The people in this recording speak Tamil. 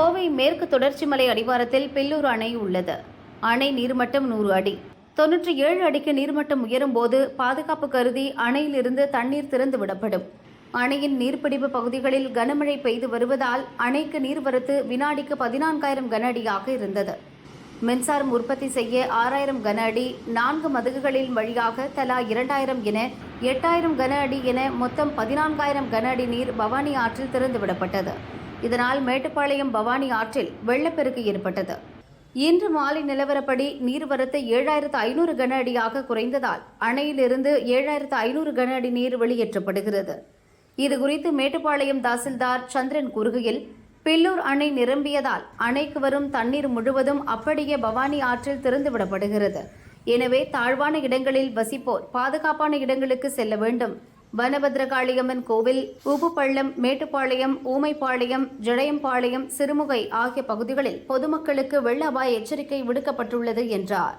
கோவை மேற்கு தொடர்ச்சி மலை அடிவாரத்தில் பில்லூர் அணை உள்ளது. அணை நீர்மட்டம் நூறு அடி. தொன்னூற்றி ஏழு அடிக்கு நீர்மட்டம் உயரும் போது பாதுகாப்பு கருதி அணையிலிருந்து தண்ணீர் திறந்து விடப்படும். அணையின் நீர்பிடிப்பு பகுதிகளில் கனமழை பெய்து வருவதால் அணைக்கு நீர்வரத்து வினாடிக்கு பதினான்காயிரம் கன அடியாக இருந்தது. மின்சாரம் உற்பத்தி செய்ய ஆறாயிரம் கன அடி நான்கு மதகுகளின் வழியாக தலா இரண்டாயிரம் என எட்டாயிரம் கன அடி என மொத்தம் பதினான்காயிரம் கன அடி நீர் பவானி ஆற்றில் திறந்துவிடப்பட்டது இதனால் மேட்டுப்பாளையம் பவானி ஆற்றில் வெள்ளப்பெருக்கு ஏற்பட்டது. இன்று மாலை நிலவரப்படி நீர்வரத்து ஏழாயிரத்து ஐநூறு கன அடியாக குறைந்ததால் அணையிலிருந்து ஏழாயிரத்து ஐநூறு கன அடி நீர் வெளியேற்றப்படுகிறது. இதுகுறித்து மேட்டுப்பாளையம் தாசில்தார் சந்திரன் கூறுகையில் பில்லூர் அணை நிரம்பியதால் அணைக்கு வரும் தண்ணீர் முழுவதும் அப்படியே பவானி ஆற்றில் திறந்துவிடப்படுகிறது. எனவே தாழ்வான இடங்களில் வசிப்போர் பாதுகாப்பான இடங்களுக்கு செல்ல வேண்டும். வனபத்ரகாளியம்மன் கோவில் உபுப்பள்ளம் மேட்டுப்பாளையம் ஊமைப்பாளையம் ஜடையம்பாளையம் சிறுமுகை ஆகிய பகுதிகளில் பொதுமக்களுக்கு வெள்ள அபாய எச்சரிக்கை விடுக்கப்பட்டுள்ளது என்றார்.